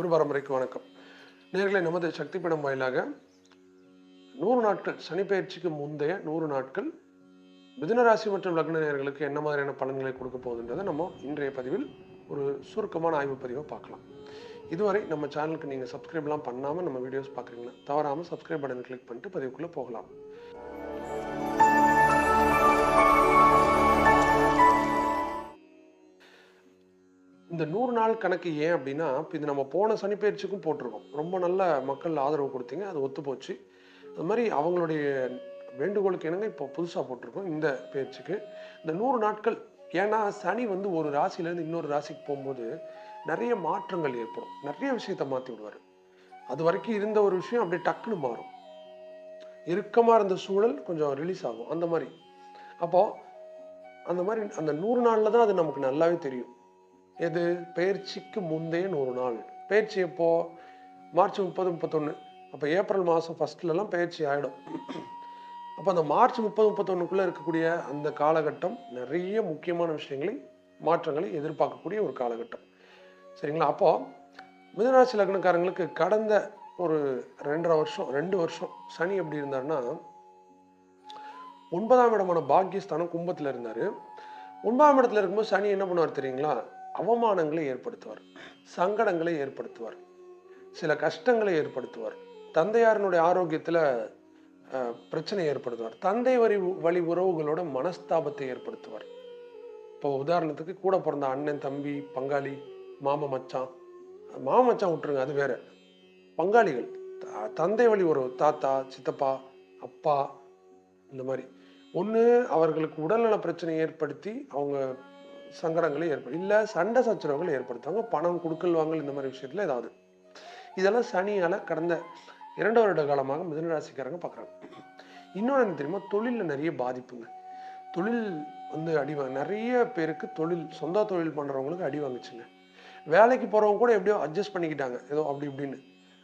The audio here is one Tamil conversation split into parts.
குரு பரம்பரைக்கு வணக்கம். நேர்களை நமது சக்தி பீடம் வாயிலாக நூறு நாட்கள் சனி பயிற்சிக்கு முந்தைய நூறு நாட்கள் மிதுன ராசி மற்றும் லக்ன நேர்களுக்கு என்ன மாதிரியான பலன்களை கொடுக்க போகுதுன்றதை நம்ம இன்றைய பதிவில் ஒரு சுருக்கமான ஆய்வு பதிவை பார்க்கலாம். இதுவரை நம்ம சேனலுக்கு நீங்கள் சப்ஸ்கிரைப்லாம் பண்ணாமல் நம்ம வீடியோஸ் பார்க்குறீங்களா தவறாமல் சப்ஸ்கிரைப் பட்டனை கிளிக் பண்ணிட்டு பதிவுக்குள்ளே போகலாம். இந்த நூறு நாள் கணக்கு ஏன் அப்படின்னா இப்போ இது நம்ம போன சனிப்பயிற்சிக்கும் போட்டிருக்கோம். ரொம்ப நல்ல மக்கள் ஆதரவு கொடுத்தீங்க அது ஒத்து போச்சு. அது மாதிரி அவங்களுடைய வேண்டுகோளுக்கு என்னங்க இப்போ புதுசாக போட்டிருக்கோம் இந்த பயிற்சிக்கு. இந்த நூறு நாட்கள் ஏன்னா சனி வந்து ஒரு ராசியிலேருந்து இன்னொரு ராசிக்கு போகும்போது நிறைய மாற்றங்கள் ஏற்படும். நிறைய விஷயத்த மாற்றி விடுவார். அது வரைக்கும் இருந்த ஒரு விஷயம் அப்படியே டக்குன்னு மாறும். இறுக்கமாக இருந்த சூழல் கொஞ்சம் ரிலீஸ் ஆகும். அந்த மாதிரி. அப்போது அந்த மாதிரி அந்த நூறு நாளில் தான் அது நமக்கு நல்லாவே தெரியும். எது? பயிற்சிக்கு முந்தைய நூறு நாள். பயிற்சி எப்போ? மார்ச் முப்பது முப்பத்தொன்று அப்போ ஏப்ரல் மாதம் ஃபஸ்ட்லலாம் பயிற்சி ஆகிடும் அப்போ அந்த மார்ச் முப்பது முப்பத்தொன்றுக்குள்ளே இருக்கக்கூடிய அந்த காலகட்டம் நிறைய முக்கியமான விஷயங்களை மாற்றங்களை எதிர்பார்க்கக்கூடிய ஒரு காலகட்டம். சரிங்களா? அப்போது மிதராசி லக்னக்காரங்களுக்கு கடந்த ஒரு ரெண்டரை வருஷம் ரெண்டு வருஷம் சனி எப்படி இருந்தாருன்னா ஒன்பதாம் இடமான பாக்கியஸ்தானம் கும்பத்தில் இருந்தார். ஒன்பதாம் இடத்துல இருக்கும்போது சனி என்ன பண்ணுவார் தெரியுங்களா? அவமானங்களை ஏற்படுத்துவார் சங்கடங்களை ஏற்படுத்துவார் சில கஷ்டங்களை ஏற்படுத்துவார். தந்தையாரனுடைய ஆரோக்கியத்தில் பிரச்சனை ஏற்படுத்துவார். தந்தை வரி வழி உறவுகளோட மனஸ்தாபத்தை ஏற்படுத்துவார். இப்போ உதாரணத்துக்கு கூட பிறந்த அண்ணன் தம்பி பங்காளி மாமா மச்சான். மாமா மச்சான் விட்டுருங்க அது வேற. பங்காளிகள் த- தந்தை வழி உறவு தாத்தா சித்தப்பா அப்பா இந்த மாதிரி. ஒன்று அவர்களுக்கு உடல்நல பிரச்சனை ஏற்படுத்தி அவங்க சங்கடங்களை ஏற்படும் இல்லை சண்டை சச்சரவுகள் ஏற்படுத்துவாங்க பணம் கொடுக்கல் வாங்கல் இந்த மாதிரி விஷயத்தில் ஏதாவது. இதெல்லாம் சனியால் கடந்த இரண்டு வருட காலமாக மிதனராசிக்காரங்க பார்க்குறாங்க இன்னொன்று என்ன தெரியுமா? தொழிலில் நிறைய பாதிப்புங்க. தொழில் வந்து அடி வாங்க நிறைய பேருக்கு தொழில் சொந்த தொழில் பண்ணுறவங்களுக்கு அடி வாங்குச்சுங்க. வேலைக்கு போகிறவங்க கூட எப்படியோ அட்ஜஸ்ட் பண்ணிக்கிட்டாங்க. ஏதோ அப்படி இப்படின்னு.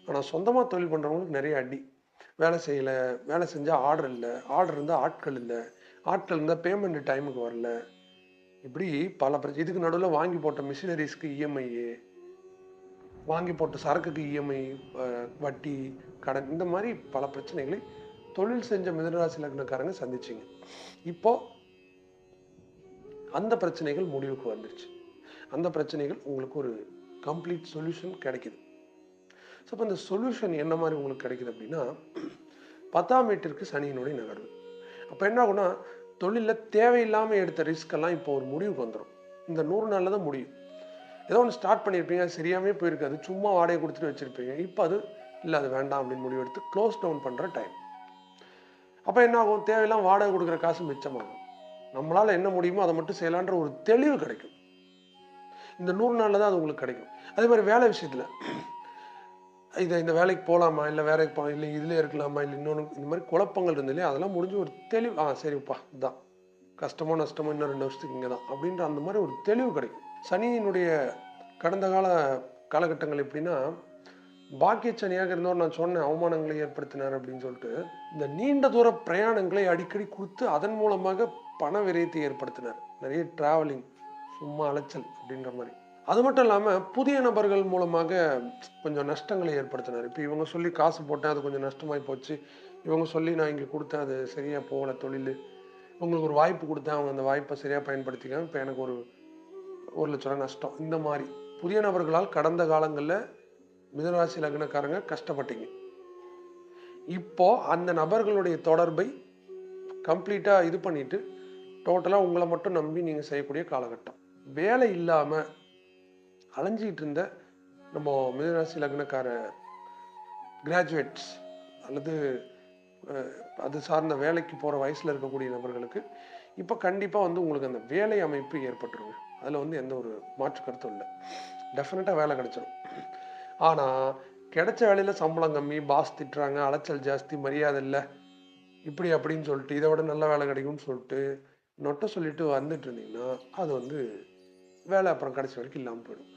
ஆனால் சொந்தமாக தொழில் பண்ணுறவங்களுக்கு நிறைய அடி. வேலை செய்யலை வேலை செஞ்சால் ஆர்டர் இல்லை ஆர்டர் இருந்தால் ஆட்கள் இல்லை ஆட்கள் இருந்தால் பேமெண்ட் டைமுக்கு வரல இப்படி பல பிரச்சனை இதுக்கு நடுவில் வாங்கி போட்ட மிஷினரிஸ்க்கு இஎம்ஐ வாங்கி போட்ட சரக்குக்கு இஎம்ஐ வட்டி கடன் இந்த மாதிரி பல பிரச்சனைகளை தொழில் செஞ்ச மிதனராசி லக்னக்காரங்க சந்திச்சிங்க. இப்போ அந்த பிரச்சனைகள் முடிவுக்கு வந்துருச்சு. அந்த பிரச்சனைகள் உங்களுக்கு ஒரு கம்ப்ளீட் சொல்யூஷன் கிடைக்குது. ஸோ அப்போ இந்த சொல்யூஷன் என்ன மாதிரி உங்களுக்கு கிடைக்குது அப்படின்னா பத்தாம் வீட்டிற்கு சனியினுடைய நகர்வு. அப்போ என்ன ஆகும்னா தொழிலில் தேவையில்லாமல் எடுத்த ரிஸ்க் எல்லாம் இப்போ ஒரு முடிவுக்கு வந்துடும் இந்த நூறு நாளில் தான் முடியும். ஏதோ ஒன்று ஸ்டார்ட் பண்ணியிருப்பீங்க அது சரியாமே போயிருக்காது. சும்மா வாடகை கொடுத்துட்டு வச்சுருப்பீங்க. இப்போ அது இல்லை அது வேண்டாம் அப்படின்னு முடிவெடுத்து க்ளோஸ் டவுன் பண்ணுற டைம் அப்போ என்ன ஆகும்? தேவையில்லாம் வாடகை கொடுக்குற காசு மிச்சமாகும். நம்மளால் என்ன முடியுமோ அதை மட்டும் செய்யலான்ற ஒரு தெளிவு கிடைக்கும். இந்த நூறு நாளில் தான் அது உங்களுக்கு கிடைக்கும். அதே மாதிரி வேலை விஷயத்தில் இதை இந்த வேலைக்கு போகலாமா இல்லை வேலைக்கு போகலாம் இல்லை இதில் இருக்கலாமா? இல்லை இன்னொன்று இந்த மாதிரி குழப்பங்கள் இருந்து இல்லையா அதெல்லாம் முடிஞ்சு ஒரு தெளிவு ஆ சரிப்பா இதான் கஷ்டமோ நஷ்டமோ இன்னும் ரெண்டு வருஷத்துக்கு இங்கே தான். அப்படின்ற அந்த மாதிரி ஒரு தெளிவு கிடைக்கும். சனியினுடைய கடந்த கால காலகட்டங்கள் எப்படின்னா பாக்கிய சனியாக இருந்தவர் நான் சொன்னேன் அவமானங்களை ஏற்படுத்தினார் அப்படின்னு சொல்லிட்டு இந்த நீண்ட தூர பிரயாணங்களை அடிக்கடி கொடுத்து அதன் மூலமாக பண விரயத்தை ஏற்படுத்தினார். நிறைய டிராவலிங் சும்மா அலைச்சல் அப்படின்ற மாதிரி. அது மட்டும் இல்லாமல் புதிய நபர்கள் மூலமாக கொஞ்சம் நஷ்டங்களை ஏற்படுத்தினார். இப்போ இவங்க சொல்லி காசு போட்டேன் அது கொஞ்சம் நஷ்டமாகி போச்சு. இவங்க சொல்லி நான் இங்கே கொடுத்தேன் அது சரியாக போகல தொழில். உங்களுக்கு ஒரு வாய்ப்பு கொடுத்தேன் அவங்க அந்த வாய்ப்பை சரியாக பயன்படுத்திக்காம இப்போ எனக்கு ஒரு ஒரு லட்ச ரூபா நஷ்டம். இந்த மாதிரி புதிய நபர்களால் கடந்த காலங்களில் மிதராசி லக்னக்காரங்க கஷ்டப்பட்டீங்க. இப்போ அந்த நபர்களுடைய தொடர்பை கம்ப்ளீட்டாக இது பண்ணிட்டு டோட்டலாக உங்களை மட்டும் நம்பி நீங்கள் செய்யக்கூடிய காலகட்டம். வேலை இல்லாமல் அலைஞ்சிக்கிட்டு இருந்த நம்ம மிதராசி லக்னக்கார கிராஜுவேட்ஸ் அல்லது அது சார்ந்த வேலைக்கு போகிற வயசில் இருக்கக்கூடிய நபர்களுக்கு இப்போ கண்டிப்பாக வந்து உங்களுக்கு அந்த வேலை அமைப்பு ஏற்பட்டுருங்க. அதில் வந்து எந்த ஒரு மாற்று கருத்தும் இல்லை. டெஃபினட்டாக வேலை கிடச்சிரும். ஆனால் கிடைச்ச வேலையில் சம்பளம் கம்மி பாஸ் திட்டுறாங்க அலைச்சல் ஜாஸ்தி மரியாதை இல்லை. இப்படி அப்படின்னு சொல்லிட்டு இதை விட நல்ல வேலை கிடைக்கும்னு சொல்லிட்டு நொட்டை சொல்லிட்டு வந்துட்டு இருந்தீங்கன்னா அது வந்து வேலை அப்புறம் கடைசி வரைக்கும் இல்லாமல் போயிடும்.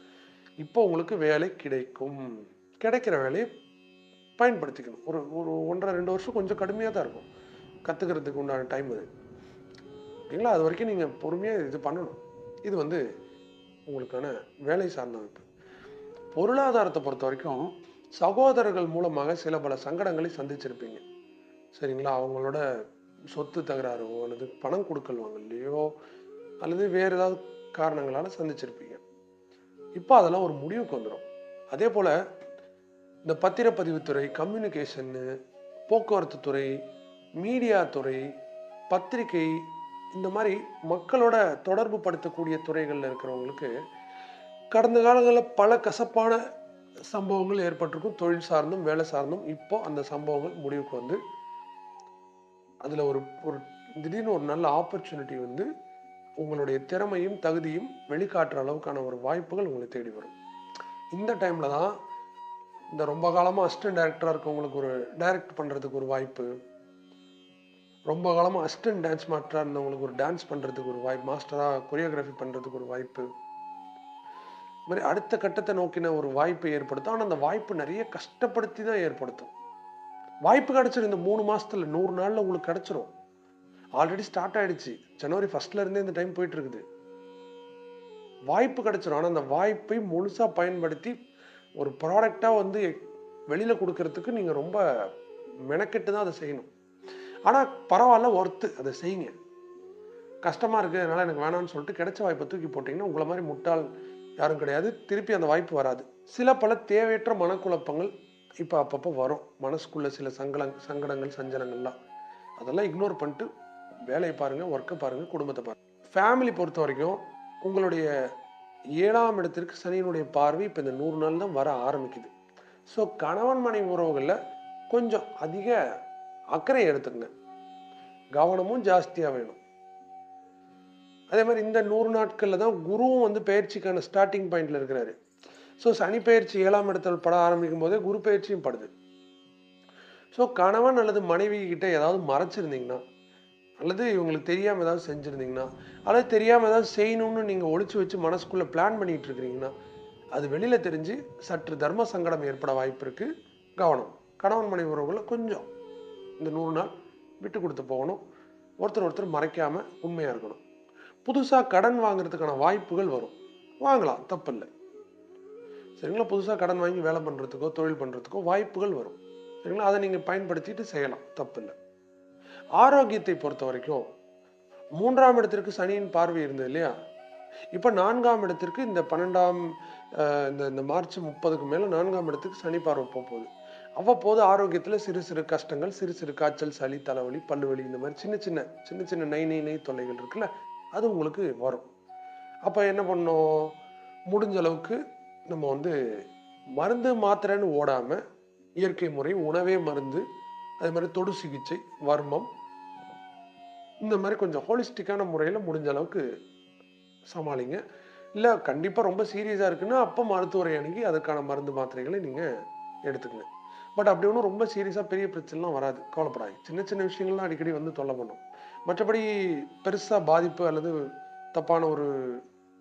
இப்போ உங்களுக்கு வேலை கிடைக்கும். கிடைக்கிற வேலையை பயன்படுத்திக்கணும். ஒரு ஒரு ஒன்றரை ரெண்டு வருஷம் கொஞ்சம் கடுமையாக தான் இருக்கும். கற்றுக்கிறதுக்கு உண்டான டைம் அது. ஓகேங்களா அது வரைக்கும் நீங்கள் பொறுமையாக இது பண்ணணும். இது வந்து உங்களுக்கான வேலை சார்ந்த அமைப்பு. பொருளாதாரத்தை பொறுத்த வரைக்கும் சகோதரர்கள் மூலமாக சில பல சங்கடங்களை சந்திச்சிருப்பீங்க. சரிங்களா? அவங்களோட சொத்து தகராறோ அல்லது பணம் கொடுக்கல் வாங்கலையோ அல்லது வேறு ஏதாவது காரணங்களால் சந்திச்சிருப்பீங்க. இப்போ அதெல்லாம் ஒரு முடிவுக்கு வந்துடும் அதே போல் இந்த பத்திரப்பதிவுத்துறை கம்யூனிகேஷன்னு போக்குவரத்து துறை மீடியா துறை பத்திரிகை இந்த மாதிரி மக்களோட தொடர்பு படுத்தக்கூடிய துறைகளில் இருக்கிறவங்களுக்கு கடந்த காலங்களில் பல கசப்பான சம்பவங்கள் ஏற்பட்டிருக்கும். தொழில் சார்ந்தும் வேலை சார்ந்தும் இப்போ அந்த சம்பவங்கள் முடிவுக்கு வந்து அதில் ஒரு ஒரு திடீர்னு ஒரு நல்ல ஆப்பர்ச்சுனிட்டி வந்து உங்களுடைய திறமையும் தகுதியும் வெளிக்காட்டுற அளவுக்கான ஒரு வாய்ப்புகள் உங்களை தேடி வரும். இந்த டைமில் தான் இந்த ரொம்ப காலமாக அசிஸ்டன்ட் டேரக்டராக இருக்கவங்களுக்கு ஒரு டைரக்ட் பண்ணுறதுக்கு ஒரு வாய்ப்பு. ரொம்ப காலமாக அசிஸ்டன்ட் டான்ஸ் மாஸ்டராக இருந்தவங்களுக்கு ஒரு டான்ஸ் பண்ணுறதுக்கு ஒரு வாய்ப்பு. மாஸ்டராக கொரியோகிராஃபி பண்ணுறதுக்கு ஒரு வாய்ப்பு. இது மாதிரி அடுத்த கட்டத்தை நோக்கின ஒரு வாய்ப்பை ஏற்படுத்தும். ஆனால் அந்த வாய்ப்பு நிறைய கஷ்டப்படுத்தி தான் ஏற்படுத்தும். வாய்ப்பு கிடச்சிரும். இந்த மூணு மாதத்தில் நூறு நாளில் உங்களுக்கு கிடச்சிரும். ஆல்ரெடி ஸ்டார்ட் ஆயிடுச்சு. ஜனவரி ஃபர்ஸ்ட்ல இருந்தே இந்த டைம் போயிட்டு இருக்குது வாய்ப்பு கிடைச்சிடும் ஆனால் அந்த வாய்ப்பை முழுசாக பயன்படுத்தி ஒரு ப்ராடக்டாக வந்து வெளியில் கொடுக்கறதுக்கு நீங்கள் ரொம்ப மெனக்கெட்டு தான் அதை செய்யணும். ஆனால் பரவாயில்ல ஒர்த்து அதை செய்யுங்க. கஷ்டமாக இருக்குது அதனால் எனக்கு வேணாம்னு சொல்லிட்டு கிடைச்ச வாய்ப்பை தூக்கி போட்டிங்கன்னா உங்களை மாதிரி முட்டாள் யாரும் கிடையாது. திருப்பி அந்த வாய்ப்பு வராது. சில பல தேவையற்ற மனக்குழப்பங்கள் இப்போ அப்பப்போ வரும். மனசுக்குள்ள சில சங்கடங் சங்கடங்கள் சஞ்சலங்கள்லாம். அதெல்லாம் இக்னோர் பண்ணிட்டு வேலையை பாருங்கள் ஒர்க்கை பாருங்கள் குடும்பத்தை பாருங்கள் ஃபேமிலி பொறுத்த வரைக்கும் உங்களுடைய ஏழாம் இடத்திற்கு சனியினுடைய பார்வை இப்போ இந்த நூறு நாள் தான் வர ஆரம்பிக்குது. ஸோ கணவன் மனைவி உறவுகளில் கொஞ்சம் அதிக அக்கறை எடுத்துக்கங்க. கவனமும் ஜாஸ்தியாக வேணும். அதே மாதிரி இந்த நூறு நாட்களில் தான் குருவும் வந்து பயிற்சிக்கான ஸ்டார்டிங் பாயிண்ட்ல இருக்கிறாரு. ஸோ சனி பயிற்சி ஏழாம் இடத்தில் பட ஆரம்பிக்கும் போதே குரு பயிற்சியும் படுது. ஸோ கணவன் அல்லது மனைவி கிட்ட ஏதாவது மறைச்சிருந்தீங்கன்னா அல்லது இவங்களுக்கு தெரியாமல் ஏதாவது செஞ்சுருந்தீங்கன்னா அல்லது தெரியாமல் ஏதாவது செய்யணும்னு நீங்கள் ஒழிச்சு வச்சு மனசுக்குள்ளே பிளான் பண்ணிட்டு இருக்கிறீங்கன்னா அது வெளியில் தெரிஞ்சு சற்று தர்ம சங்கடம் ஏற்பட வாய்ப்பு இருக்குது கவனம். கணவன் மனைவி உறவுகளை கொஞ்சம் இந்த நூறு நாள் விட்டு கொடுத்து போகணும். ஒருத்தர் ஒருத்தர் மறைக்காமல் உண்மையாக இருக்கணும். புதுசாக கடன் வாங்குறதுக்கான வாய்ப்புகள் வரும். வாங்கலாம் தப்பில்லை. சரிங்களா? புதுசாக கடன் வாங்கி வேலை பண்ணுறதுக்கோ தொழில் பண்ணுறதுக்கோ வாய்ப்புகள் வரும். சரிங்களா? அதை நீங்கள் பயன்படுத்திட்டு செய்யலாம் தப்பில்லை. ஆரோக்கியத்தை பொறுத்த வரைக்கும் மூன்றாம் இடத்திற்கு சனியின் பார்வை இருந்தது இல்லையா? இப்போ நான்காம் இடத்திற்கு இந்த பன்னெண்டாம் இந்த இந்த மார்ச் முப்பதுக்கு மேலே நான்காம் இடத்துக்கு சனி பார்வை போகுது. அவ்வப்போது ஆரோக்கியத்தில் சிறு சிறு கஷ்டங்கள் சிறு சிறு காய்ச்சல் சளி தலைவலி பல்லு வலி இந்த மாதிரி சின்ன சின்ன சின்ன சின்ன நை நை நை தொல்லைகள் இருக்குல்ல அது உங்களுக்கு வரும். அப்போ என்ன பண்ணோம்? முடிஞ்ச அளவுக்கு நம்ம வந்து மருந்து மாத்திரைன்னு ஓடாமல் இயற்கை முறை உணவே மருந்து அதே மாதிரி தொடு சிகிச்சை வர்மம் இந்த மாதிரி கொஞ்சம் ஹோலிஸ்டிக்கான முறையில் முடிஞ்ச அளவுக்கு சமாளிங்க. இல்லை கண்டிப்பாக ரொம்ப சீரியஸாக இருக்குன்னா அப்போ மருத்துவரை அணுகி அதுக்கான மருந்து மாத்திரைகளை நீங்கள் எடுத்துக்கங்க. பட் அப்படி ஒன்றும் ரொம்ப சீரியஸாக பெரிய பிரச்சனைலாம் வராது. கவலைப்படாது சின்ன சின்ன விஷயங்கள்லாம் அடிக்கடி வந்து தொல்லை பண்ணும். மற்றபடி பெருசாக பாதிப்பு அல்லது தப்பான ஒரு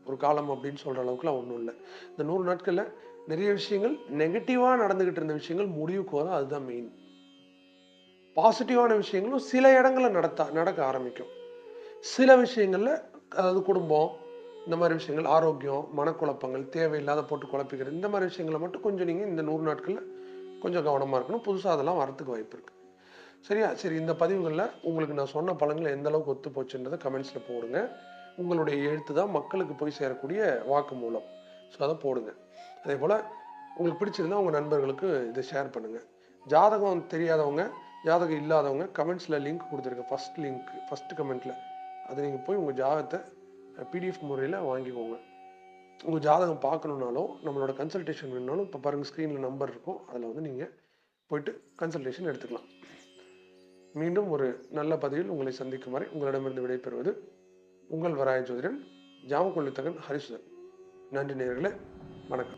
ஒரு காலம் அப்படின்னு சொல்கிற அளவுக்குலாம் ஒன்றும் இல்லை. இந்த நூறு நாட்களில் நிறைய விஷயங்கள் நெகட்டிவாக நடந்துக்கிட்டு இருந்த விஷயங்கள் முடிவுக்கு வரும். அதுதான் மெயின் பாசிட்டிவான விஷயங்களும் சில இடங்களில் நடத்த நடக்க ஆரம்பிக்கும். சில விஷயங்களில் அதாவது குடும்பம் இந்த மாதிரி விஷயங்கள் ஆரோக்கியம் மனக்குழப்பங்கள் தேவையில்லாத போட்டு குழப்பிக்கிறது இந்த மாதிரி விஷயங்களை மட்டும் கொஞ்சம் நீங்கள் இந்த நூறு நாட்களில் கொஞ்சம் கவனமாக இருக்கணும். புதுசாக அதெல்லாம் வரத்துக்கு வாய்ப்பு இருக்குது சரியா? சரி இந்த பதிவுகளில் உங்களுக்கு நான் சொன்ன பழங்கள் எந்த அளவுக்கு ஒத்து போச்சுன்றதை கமெண்ட்ஸில் போடுங்க. உங்களுடைய எழுத்து தான் மக்களுக்கு போய் சேரக்கூடிய வாக்கு மூலம். ஸோ அதை போடுங்க. அதே போல் உங்களுக்கு பிடிச்சிருந்தா உங்கள் நண்பர்களுக்கு இதை ஷேர் பண்ணுங்கள் ஜாதகம் தெரியாதவங்க ஜாதகம் இல்லாதவங்க கமெண்ட்ஸில் லிங்க் கொடுத்துருக்கேன் ஃபஸ்ட் லிங்க் ஃபஸ்ட் கமெண்ட்டில் அதை நீங்கள் போய் உங்கள் ஜாதகத்தை பிடிஎஃப் முறையில் வாங்கிக்கோங்க. உங்கள் ஜாதகம் பார்க்கணுன்னாலும் நம்மளோட கன்சல்டேஷன் வேணுனாலும் இப்போ பாருங்கள் ஸ்க்ரீனில் நம்பர் இருக்கும். அதில் வந்து நீங்கள் போயிட்டு கன்சல்டேஷன் எடுத்துக்கலாம். மீண்டும் ஒரு நல்ல பதிவில் உங்களை சந்திக்கும் வரை உங்களிடமிருந்து விடைபெறுவது உங்கள் வராய ஜோதிடன் ஜாமக்கொள்ளித்தகன் ஹரிசுதன். நன்றி நேயர்களே வணக்கம்.